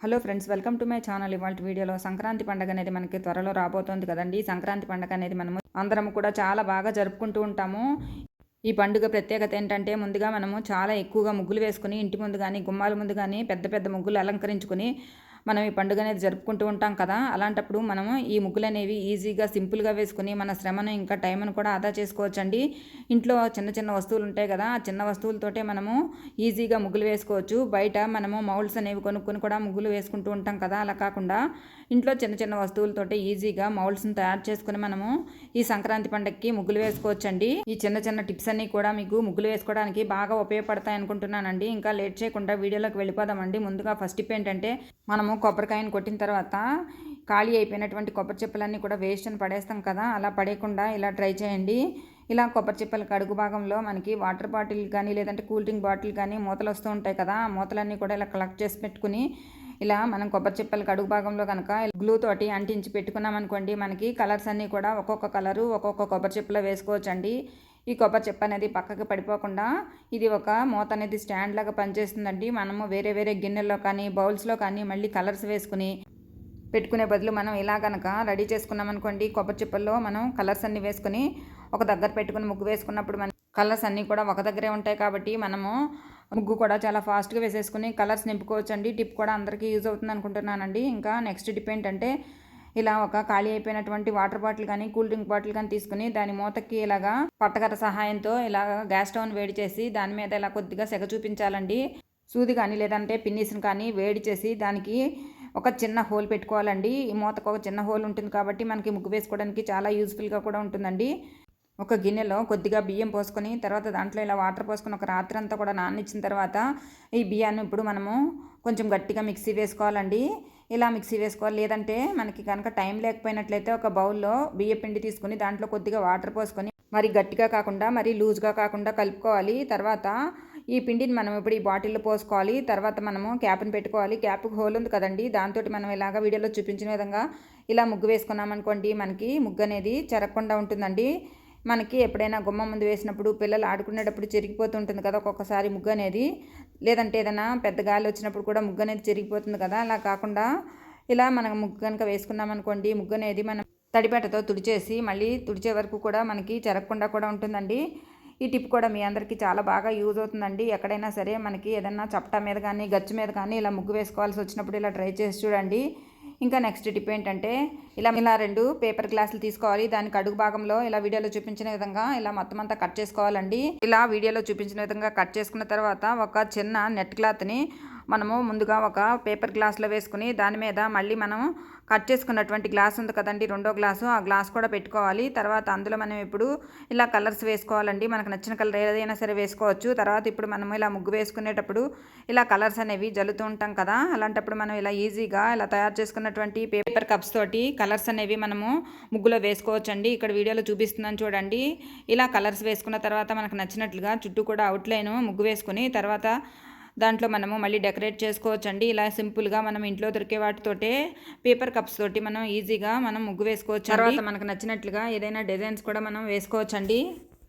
Hello friends welcome to my channel. ఇవాళ వీడియోలో సంక్రాంతి పండుగ అనేది మనకి త్వరలో రాబోతోంది కదండి. సంక్రాంతి పండుగ అనేది మనము అందరం కూడా చాలా బాగా జరుపుకుంటూ ఉంటాము. ఈ పండుగ ప్రత్యేకత ఏంటంటే ముందుగా మనము చాలా ఎక్కువగా ముగ్గులు వేసుకుని ఇంటి ముందు కానీ గుమ్మాల ముందు కానీ పెద్ద పెద్ద ముగ్గులు అలంకరించుకుని మనం ఈ పండుగ అనేది జరుపుకుంటూ ఉంటాం కదా అలాంటప్పుడు మనము ఈ ముగ్గులు అనేవి ఈజీగా సింపుల్గా వేసుకుని మన శ్రమను ఇంకా టైంను కూడా ఆదా చేసుకోవచ్చండి. ఇంట్లో చిన్న చిన్న వస్తువులు ఉంటాయి కదా ఆ చిన్న వస్తువులతోటే మనము ఈజీగా ముగ్గులు వేసుకోవచ్చు. బయట మనము మౌల్స్ అనేవి కొనుక్కొని కూడా ముగ్గులు వేసుకుంటూ ఉంటాం కదా అలా కాకుండా ఇంట్లో చిన్న చిన్న వస్తువులతోటి ఈజీగా మౌల్స్ని తయారు చేసుకుని మనము ఈ సంక్రాంతి పండుగకి ముగ్గులు వేసుకోవచ్చండి. ఈ చిన్న చిన్న టిప్స్ అన్నీ కూడా మీకు ముగ్గులు వేసుకోవడానికి బాగా ఉపయోగపడతాయి అనుకుంటున్నానండి. ఇంకా లేట్ చేయకుండా వీడియోలోకి వెళ్ళిపోదామండి. ముందుగా ఫస్ట్ టిప్ ఏంటంటే మనము కొబ్బరికాయను కొట్టిన తర్వాత ఖాళీ అయిపోయినటువంటి కొబ్బరి చిప్పలన్నీ కూడా వేస్ట్ అని పడేస్తాం కదా అలా పడేయకుండా ఇలా ట్రై చేయండి. ఇలా కొబ్బరి చిప్పల కడుగు భాగంలో మనకి వాటర్ బాటిల్ కానీ లేదంటే కూల్ డ్రింక్ బాటిల్ కానీ మూతలు వస్తూ ఉంటాయి కదా ఆ మూతలన్నీ కూడా ఇలా కలెక్ట్ చేసి పెట్టుకుని ఇలా మనం కొబ్బరి చిప్పల కడుగు భాగంలో కనుక గ్లూ తోటి అంటించి పెట్టుకున్నాం అనుకోండి మనకి కలర్స్ అన్నీ కూడా ఒక్కొక్క కలరు ఒక్కొక్క కొబ్బరి చిప్పలో వేసుకోవచ్చండి. ఈ కొబ్బరి చెప్పు అనేది పక్కకి పడిపోకుండా ఇది ఒక మూత అనేది స్టాండ్ లాగా పనిచేస్తుందండి. మనము వేరే వేరే గిన్నెల్లో కానీ బౌల్స్లో కానీ మళ్ళీ కలర్స్ వేసుకుని పెట్టుకునే బదులు మనం ఇలా కనుక రెడీ చేసుకున్నాం అనుకోండి కొబ్బరి చిప్పల్లో మనం కలర్స్ అన్నీ వేసుకుని ఒక దగ్గర పెట్టుకుని ముగ్గు వేసుకున్నప్పుడు మన కలర్స్ అన్నీ కూడా ఒక దగ్గరే ఉంటాయి కాబట్టి మనము ముగ్గు కూడా చాలా ఫాస్ట్గా వేసేసుకుని కలర్స్ నింపుకోవచ్చు అండి టిప్ కూడా అందరికీ యూజ్ అవుతుంది అనుకుంటున్నానండి. ఇంకా నెక్స్ట్ టిప్ ఏంటంటే ఇలా ఒక ఖాళీ అయిపోయినటువంటి వాటర్ బాటిల్ కానీ కూల్ డ్రింక్ బాటిల్ కానీ తీసుకుని దాని మూతకి ఇలాగా పట్టగత సహాయంతో ఇలా గ్యాస్ స్టవ్ వేడి చేసి దాని మీద ఇలా కొద్దిగా సెగ చూపించాలండి. సూది కానీ లేదంటే పిన్నీస్ని కానీ వేడి చేసి దానికి ఒక చిన్న హోల్ పెట్టుకోవాలండి. ఈ మూతకు ఒక చిన్న హోల్ ఉంటుంది కాబట్టి మనకి ముగ్గు వేసుకోవడానికి చాలా యూస్ఫుల్గా కూడా ఉంటుందండి. ఒక గిన్నెలో కొద్దిగా బియ్యం పోసుకొని తర్వాత దాంట్లో ఇలా వాటర్ పోసుకొని ఒక రాత్రి అంతా కూడా నానిచ్చిన తర్వాత ఈ బియ్యాన్ని ఇప్పుడు మనము కొంచెం గట్టిగా మిక్సీ వేసుకోవాలండి. ఇలా మిక్సీ వేసుకోవాలి. లేదంటే మనకి కనుక టైం లేకపోయినట్లయితే ఒక బౌల్లో బియ్య పిండి తీసుకొని దాంట్లో కొద్దిగా వాటర్ పోసుకొని మరి గట్టిగా కాకుండా మరి లూజ్గా కాకుండా కలుపుకోవాలి. తర్వాత ఈ పిండిని మనం ఇప్పుడు ఈ బాటిల్లో పోసుకోవాలి. తర్వాత మనము క్యాప్ని పెట్టుకోవాలి. క్యాప్ హోల్ ఉంది కదండి. దాంతో మనం ఇలాగ వీడియోలో చూపించిన విధంగా ఇలా ముగ్గు వేసుకున్నాం అనుకోండి మనకి ముగ్గు అనేది చెరగకుండా ఉంటుందండి. మనకి ఎప్పుడైనా గుమ్మ ముందు వేసినప్పుడు పిల్లలు ఆడుకునేటప్పుడు చెరిగిపోతుంటుంది కదా ఒక్కొక్కసారి ముగ్గు అనేది. లేదంటే ఏదైనా పెద్ద గాలి వచ్చినప్పుడు కూడా ముగ్గు అనేది చెరిగిపోతుంది కదా. అలా కాకుండా ఇలా మనం ముగ్గు కనుక వేసుకున్నాం అనుకోండి ముగ్గు అనేది మనం తడిపేటతో తుడిచేసి మళ్ళీ తుడిచే వరకు కూడా మనకి చెరగకుండా కూడా ఉంటుందండి. ఈ టిప్ కూడా మీ అందరికీ చాలా బాగా యూజ్ అవుతుందండి. ఎక్కడైనా సరే మనకి ఏదైనా చప్పటా మీద కానీ గచ్చు మీద కానీ ఇలా ముగ్గు వేసుకోవాల్సి వచ్చినప్పుడు ఇలా ట్రై చేసి చూడండి. ఇంకా నెక్స్ట్ టిప్ ఏంటంటే ఇలా ఇలా రెండు పేపర్ గ్లాసులు తీసుకోవాలి. దానికి అడుగు భాగంలో ఇలా వీడియోలో చూపించిన విధంగా ఇలా మొత్తం అంతా కట్ చేసుకోవాలండి. ఇలా వీడియోలో చూపించిన విధంగా కట్ చేసుకున్న తర్వాత ఒక చిన్న నెట్ క్లాత్ని మనము ముందుగా ఒక పేపర్ గ్లాస్లో వేసుకుని దాని మీద మళ్ళీ మనం కట్ చేసుకున్నటువంటి గ్లాస్ ఉంది కదండి రెండో గ్లాసు. ఆ గ్లాస్ కూడా పెట్టుకోవాలి. తర్వాత అందులో మనం ఇప్పుడు ఇలా కలర్స్ వేసుకోవాలండి. మనకు నచ్చిన కలర్ ఏదైనా సరే వేసుకోవచ్చు. తర్వాత ఇప్పుడు మనం ఇలా ముగ్గు వేసుకునేటప్పుడు ఇలా కలర్స్ అనేవి జల్లుతూ ఉంటాం కదా. అలాంటప్పుడు మనం ఇలా ఈజీగా ఇలా తయారు చేసుకున్నటువంటి పేపర్ కప్స్ తోటి కలర్స్ అనేవి మనము ముగ్గులో వేసుకోవచ్చు అండి ఇక్కడ వీడియోలో చూపిస్తున్నాను చూడండి. ఇలా కలర్స్ వేసుకున్న తర్వాత మనకు నచ్చినట్లుగా చుట్టూ కూడా అవుట్లైన్ ముగ్గు వేసుకుని తర్వాత దాంట్లో మనము మళ్ళీ డెకరేట్ చేసుకోవచ్చండి. ఇలా సింపుల్గా మనం ఇంట్లో దొరికే వాటితోటే పేపర్ కప్స్ తోటి మనం ఈజీగా మనం ముగ్గు వేసుకోవచ్చు తర్వాత మనకు నచ్చినట్లుగా ఏదైనా డిజైన్స్ కూడా మనం వేసుకోవచ్చండి.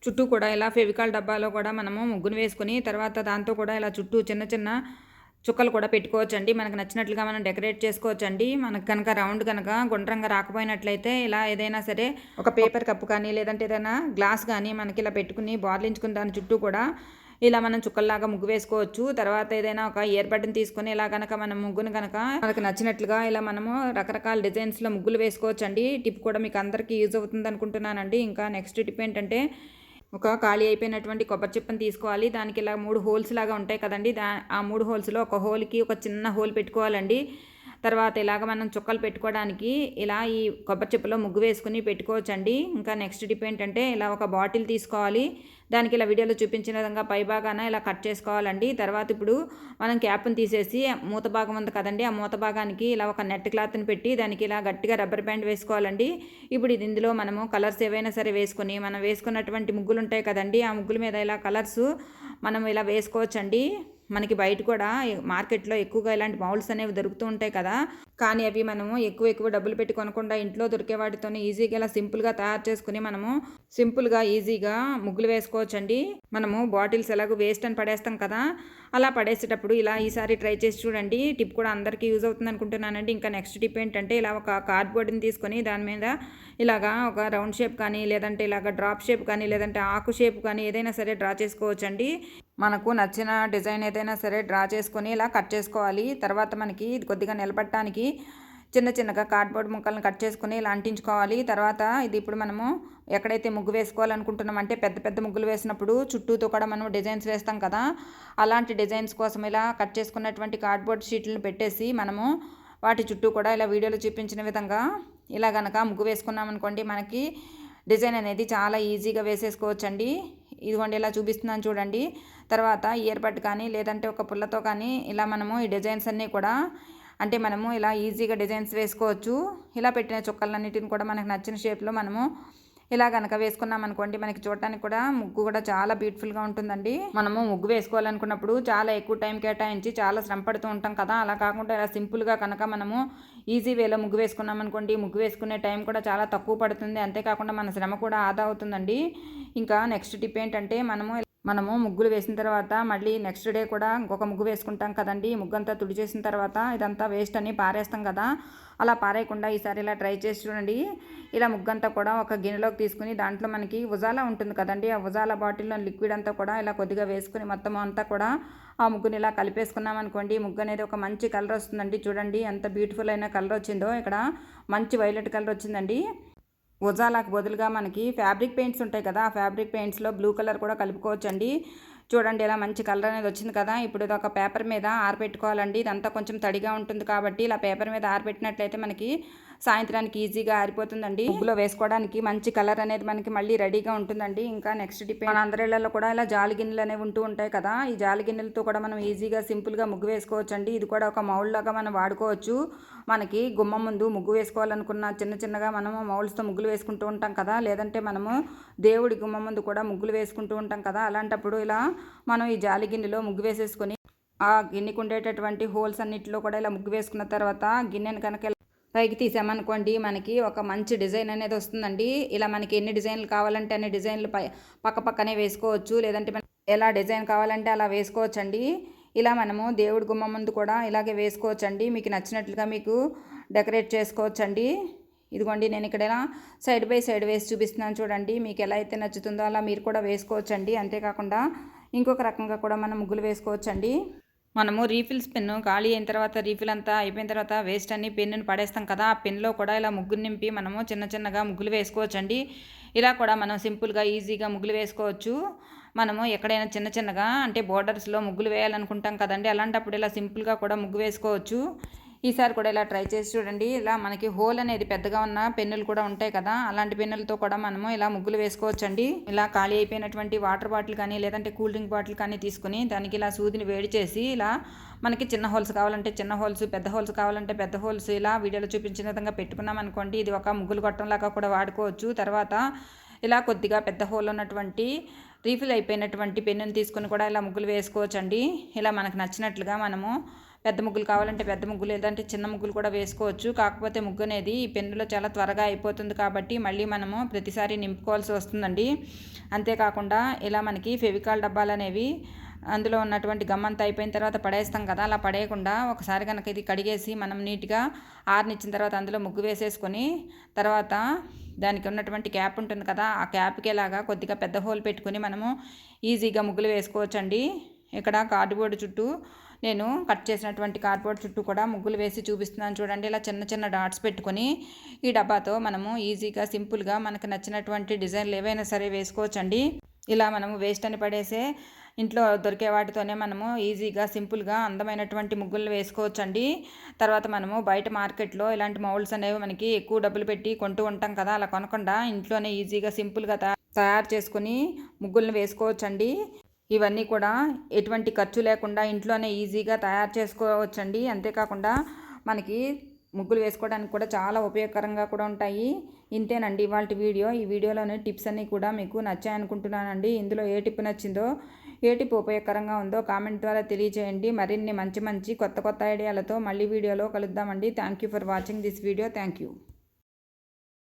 చుట్టూ కూడా ఇలా ఫెవికాల్ డబ్బాలో కూడా మనము ముగ్గును వేసుకుని తర్వాత దాంతో కూడా ఇలా చుట్టూ చిన్న చిన్న చుక్కలు కూడా పెట్టుకోవచ్చండి. మనకు నచ్చినట్లుగా మనం డెకరేట్ చేసుకోవచ్చండి. మనకు కనుక రౌండ్ కనుక గుండ్రంగా రాకపోయినట్లయితే ఇలా ఏదైనా సరే ఒక పేపర్ కప్పు కానీ లేదంటే ఏదైనా గ్లాస్ కానీ మనకి ఇలా పెట్టుకుని బార్లించుకుని దాని చుట్టూ కూడా ఇలా మనం చుక్కల్లాగా ముగ్గు వేసుకోవచ్చు. తర్వాత ఏదైనా ఒక ఇయర్ బటన్ తీసుకొని ఇలా కనుక మనం ముగ్గును కనుక మనకు నచ్చినట్లుగా ఇలా మనము రకరకాల డిజైన్స్లో ముగ్గులు వేసుకోవచ్చు అండి టిప్ కూడా మీకు అందరికీ యూజ్ అవుతుంది అనుకుంటున్నానండి. ఇంకా నెక్స్ట్ టిప్ ఏంటంటే ఒక ఖాళీ అయిపోయినటువంటి కొబ్బరి చిప్పని తీసుకోవాలి. దానికి ఇలా మూడు హోల్స్ లాగా ఉంటాయి కదండి. దా ఆ మూడు హోల్స్లో ఒక హోల్కి ఒక చిన్న హోల్ పెట్టుకోవాలండి. తర్వాత ఇలాగ మనం చుక్కలు పెట్టుకోవడానికి ఇలా ఈ కొబ్బరి చిప్పలో ముగ్గు వేసుకుని పెట్టుకోవచ్చండి. ఇంకా నెక్స్ట్ టిప్ ఏంటంటే ఇలా ఒక బాటిల్ తీసుకోవాలి. దానికి ఇలా వీడియోలో చూపించిన విధంగా పైభాగాన ఇలా కట్ చేసుకోవాలండి. తర్వాత ఇప్పుడు మనం క్యాప్ని తీసేసి మూత భాగం ఉంది కదండి ఆ మూత భాగానికి ఇలా ఒక నెట్ క్లాత్ని పెట్టి దానికి ఇలా గట్టిగా రబ్బర్ బ్యాండ్ వేసుకోవాలండి. ఇప్పుడు ఇది ఇందులో మనము కలర్స్ ఏవైనా సరే వేసుకొని మనం వేసుకున్నటువంటి ముగ్గులు ఉంటాయి కదండి ఆ ముగ్గుల మీద ఇలా కలర్స్ మనం ఇలా వేసుకోవచ్చండి. మనకి బయట కూడా మార్కెట్లో ఎక్కువగా ఇలాంటి మౌల్స్ అనేవి దొరుకుతూ ఉంటాయి కదా. కానీ అవి మనము ఎక్కువ ఎక్కువ డబ్బులు పెట్టి కొనకుండా ఇంట్లో దొరికే వాటితోనే ఈజీగా ఇలా సింపుల్గా తయారు చేసుకుని మనము సింపుల్గా ఈజీగా ముగ్గులు వేసుకోవచ్చండి. మనము బాటిల్స్ ఎలాగో వేస్ట్ అని పడేస్తాం కదా అలా పడేసేటప్పుడు ఇలా ఈసారి ట్రై చేసి చూడండి. టిప్ కూడా అందరికీ యూజ్ అవుతుంది అనుకుంటున్నానండి. ఇంకా నెక్స్ట్ టిప్ ఏంటంటే ఇలా ఒక కార్డ్బోర్డ్ని తీసుకొని దాని మీద ఇలాగా ఒక రౌండ్ షేప్ కానీ లేదంటే ఇలాగ డ్రాప్ షేప్ కానీ లేదంటే ఆకు షేప్ కానీ ఏదైనా సరే డ్రా చేసుకోవచ్చండి. మనకు నచ్చిన డిజైన్ ఏదైనా సరే డ్రా చేసుకొని ఇలా కట్ చేసుకోవాలి. తర్వాత మనకి ఇది కొద్దిగా నిలబడటానికి చిన్న చిన్నగా కార్డ్బోర్డ్ ముక్కలను కట్ చేసుకుని ఇలా అంటించుకోవాలి. తర్వాత ఇది ఇప్పుడు మనము ఎక్కడైతే ముగ్గు వేసుకోవాలనుకుంటున్నాం అంటే పెద్ద పెద్ద ముగ్గులు వేసినప్పుడు చుట్టూతో కూడా మనం డిజైన్స్ వేస్తాం కదా. అలాంటి డిజైన్స్ కోసం ఇలా కట్ చేసుకున్నటువంటి కార్డ్బోర్డ్ షీట్లను పెట్టేసి మనము వాటి చుట్టూ కూడా ఇలా వీడియోలో చూపించిన విధంగా ఇలా కనుక ముగ్గు వేసుకున్నామనుకోండి మనకి డిజైన్ అనేది చాలా ఈజీగా వేసేసుకోవచ్చండి. ఇదిగోండి ఇలా చూపిస్తున్నాను చూడండి. తర్వాత ఇయర్ బడ్ కానీ లేదంటే ఒక పుల్లతో కానీ ఇలా మనము ఈ డిజైన్స్ అన్నీ కూడా అంటే మనము ఇలా ఈజీగా డిజైన్స్ వేసుకోవచ్చు. ఇలా పెట్టిన చుక్కలన్నిటిని కూడా మనకు నచ్చిన షేప్లో మనము ఇలా కనుక వేసుకున్నాం అనుకోండి మనకి చూడటానికి కూడా ముగ్గు కూడా చాలా బ్యూటిఫుల్గా ఉంటుందండి. మనము ముగ్గు వేసుకోవాలనుకున్నప్పుడు చాలా ఎక్కువ టైం కేటాయించి చాలా శ్రమ పడుతూ ఉంటాం కదా. అలా కాకుండా ఇలా సింపుల్గా కనుక మనము ఈజీ వేలో ముగ్గు వేసుకున్నాం అనుకోండి ముగ్గు వేసుకునే టైం కూడా చాలా తక్కువ పడుతుంది. అంతేకాకుండా మన శ్రమ కూడా ఆదా అవుతుందండి. ఇంకా నెక్స్ట్ టిప్ ఏంటంటే మనము మనము ముగ్గులు వేసిన తర్వాత మళ్ళీ నెక్స్ట్ డే కూడా ఇంకొక ముగ్గు వేసుకుంటాం కదండి. ముగ్గు అంతా తుడిచేసిన తర్వాత ఇదంతా వేస్ట్ అని పారేస్తాం కదా. అలా పారేయకుండా ఈసారి ఇలా ట్రై చేసి చూడండి. ఇలా ముగ్గంతా కూడా ఒక గిన్నెలోకి తీసుకుని దాంట్లో మనకి ఉజాలా ఉంటుంది కదండి. ఆ ఉజాలా బాటిల్లో లిక్విడ్ అంతా కూడా ఇలా కొద్దిగా వేసుకుని మొత్తం అంతా కూడా ఆ ముగ్గుని ఇలా కలిపేసుకున్నాం అనుకోండి. ముగ్గు అనేది ఒక మంచి కలర్ వస్తుందండి. చూడండి ఎంత బ్యూటిఫుల్ అయిన కలర్ వచ్చిందో. ఇక్కడ మంచి వైలెట్ కలర్ వచ్చిందండి. ఉజాలకు బదులుగా మనకి ఫ్యాబ్రిక్ పెయింట్స్ ఉంటాయి కదా ఆ ఫ్యాబ్రిక్ పెయింట్స్లో బ్లూ కలర్ కూడా కలుపుకోవచ్చండి. చూడండి ఇలా మంచి కలర్ అనేది వచ్చింది కదా ఇప్పుడు ఇది ఒక పేపర్ మీద ఆరబెట్టుకోవాలండి ఇదంతా కొంచెం తడిగా ఉంటుంది కాబట్టి ఇలా పేపర్ మీద ఆరబెట్టినట్లయితే మనకి సాయంత్రానికి ఈజీగా ఆరిపోతుందండి. ముగ్గులో వేసుకోవడానికి మంచి కలర్ అనేది మనకి మళ్ళీ రెడీగా ఉంటుందండి. ఇంకా నెక్స్ట్ డిప్ మన అందరిళ్ళలో కూడా ఇలా జాలి గిన్నెలు అనేవి ఉంటూ ఉంటాయి కదా. ఈ జాలి గిన్నెలతో కూడా మనం ఈజీగా సింపుల్గా ముగ్గు వేసుకోవచ్చు అండి ఇది కూడా ఒక మౌల్ లాగా మనం వాడుకోవచ్చు. మనకి గుమ్మ ముందు ముగ్గు వేసుకోవాలనుకున్న చిన్న చిన్నగా మనము మౌల్స్తో ముగ్గులు వేసుకుంటూ ఉంటాం కదా. లేదంటే మనము దేవుడి గుమ్మ ముందు కూడా ముగ్గులు వేసుకుంటూ ఉంటాం కదా. అలాంటప్పుడు ఇలా మనం ఈ జాలి గిన్నెలో ముగ్గు వేసేసుకొని ఆ గిన్నెకు ఉండేటటువంటి హోల్స్ అన్నింటిలో కూడా ఇలా ముగ్గు వేసుకున్న తర్వాత గిన్నెను కనుక పైకి తీసామనుకోండి మనకి ఒక మంచి డిజైన్ అనేది వస్తుందండి. ఇలా మనకి ఎన్ని డిజైన్లు కావాలంటే అన్ని డిజైన్లు పై పక్క పక్కనే వేసుకోవచ్చు. లేదంటే ఎలా డిజైన్ కావాలంటే అలా వేసుకోవచ్చండి. ఇలా మనము దేవుడి గుమ్మ ముందు కూడా ఇలాగే వేసుకోవచ్చండి. మీకు నచ్చినట్లుగా మీకు డెకరేట్ చేసుకోవచ్చండి. ఇదిగోండి నేను ఇక్కడ ఇలా సైడ్ బై సైడ్ వేసి చూపిస్తున్నాను చూడండి. మీకు ఎలా అయితే నచ్చుతుందో అలా మీరు కూడా వేసుకోవచ్చండి. అంతేకాకుండా ఇంకొక రకంగా కూడా మనం ముగ్గులు వేసుకోవచ్చండి. మనము రీఫిల్స్ పెన్ను ఖాళీ అయిన తర్వాత రీఫిల్ అంతా అయిపోయిన తర్వాత వేస్ట్ అన్ని పెన్నుని పడేస్తాం కదా ఆ పెన్లో కూడా ఇలా ముగ్గురు నింపి మనము చిన్న చిన్నగా ముగ్గులు వేసుకోవచ్చండి. ఇలా కూడా మనం సింపుల్గా ఈజీగా ముగ్గులు వేసుకోవచ్చు. మనము ఎక్కడైనా చిన్న చిన్నగా అంటే బోర్డర్స్లో ముగ్గులు వేయాలనుకుంటాం కదండి అలాంటప్పుడు ఇలా సింపుల్గా కూడా ముగ్గు వేసుకోవచ్చు. ఈసారి కూడా ఇలా ట్రై చేసి చూడండి. ఇలా మనకి హోల్ అనేది పెద్దగా ఉన్న పెన్నులు కూడా ఉంటాయి కదా అలాంటి పెన్నులతో కూడా మనము ఇలా ముగ్గులు వేసుకోవచ్చండి. ఇలా ఖాళీ అయిపోయినటువంటి వాటర్ బాటిల్ కానీ లేదంటే కూల్ డ్రింక్ బాటిల్ కానీ తీసుకుని దానికి ఇలా సూదిని వేడి చేసి ఇలా మనకి చిన్న హోల్స్ కావాలంటే చిన్న హోల్స్ పెద్ద హోల్స్ కావాలంటే పెద్ద హోల్స్ ఇలా వీడియోలో చూపించిన విధంగా పెట్టుకున్నాం అనుకోండి. ఇది ఒక ముగ్గులు గొట్టంలాగా కూడా వాడుకోవచ్చు. తర్వాత ఇలా కొద్దిగా పెద్ద హోల్ ఉన్నటువంటి రీఫిల్ అయిపోయినటువంటి పెన్నుని తీసుకుని కూడా ఇలా ముగ్గులు వేసుకోవచ్చండి. ఇలా మనకు నచ్చినట్లుగా మనము పెద్ద ముగ్గులు కావాలంటే పెద్ద ముగ్గులు లేదంటే చిన్న ముగ్గులు కూడా వేసుకోవచ్చు. కాకపోతే ముగ్గు అనేది ఈ పెన్నులో చాలా త్వరగా అయిపోతుంది కాబట్టి మళ్ళీ మనము ప్రతిసారి నింపుకోవాల్సి వస్తుందండి. అంతేకాకుండా ఇలా మనకి ఫెవికాల్ డబ్బాలు అనేవి అందులో ఉన్నటువంటి గమ్ అంతా అయిపోయిన తర్వాత పడేస్తాం కదా అలా పడేయకుండా ఒకసారి కనుక ఇది కడిగేసి మనం నీట్గా ఆరినిచ్చిన తర్వాత అందులో ముగ్గు వేసేసుకొని తర్వాత దానికి ఉన్నటువంటి క్యాప్ ఉంటుంది కదా ఆ క్యాప్కి ఎలాగా కొద్దిగా పెద్ద హోల్ పెట్టుకొని మనము ఈజీగా ముగ్గులు వేసుకోవచ్చండి. ఇక్కడ కార్డుబోర్డు చుట్టూ నేను కట్ చేసినటువంటి కార్డ్బోర్డ్ చుట్టూ కూడా ముగ్గులు వేసి చూపిస్తున్నాను చూడండి. ఇలా చిన్న చిన్న డాట్స్ పెట్టుకొని ఈ డబ్బాతో మనము ఈజీగా సింపుల్గా మనకు నచ్చినటువంటి డిజైన్లు ఏవైనా సరే వేసుకోవచ్చండి. ఇలా మనము వేస్ట్ అని పడేసే ఇంట్లో దొరికే వాటితోనే మనము ఈజీగా సింపుల్గా అందమైనటువంటి ముగ్గులు వేసుకోవచ్చండి. తర్వాత మనము బయట మార్కెట్లో ఇలాంటి మౌల్డ్స్ అనేవి మనకి ఎక్కువ డబ్బులు పెట్టి కొంటూ ఉంటాం కదా అలా కొనకుండా ఇంట్లోనే ఈజీగా సింపుల్గా తయారు చేసుకుని ముగ్గులను వేసుకోవచ్చండి. ఇవన్నీ కూడా ఎటువంటి ఖర్చు లేకుండా ఇంట్లోనే ఈజీగా తయారు చేసుకోవచ్చండి. అంతేకాకుండా మనకి ముగ్గులు వేసుకోవడానికి కూడా చాలా ఉపయోగకరంగా కూడా ఉంటాయి. ఇంతేనండి ఇవాళ వీడియో. ఈ వీడియోలోని టిప్స్ అన్నీ కూడా మీకు నచ్చాయనుకుంటున్నానండి. ఇందులో ఏ టిప్ నచ్చిందో ఏ టిప్ ఉపయోగకరంగా ఉందో కామెంట్ ద్వారా తెలియజేయండి. మరిన్ని మంచి మంచి కొత్త కొత్త ఐడియాలతో మళ్ళీ వీడియోలో కలుద్దామండి. Thank you for watching this video. Thank you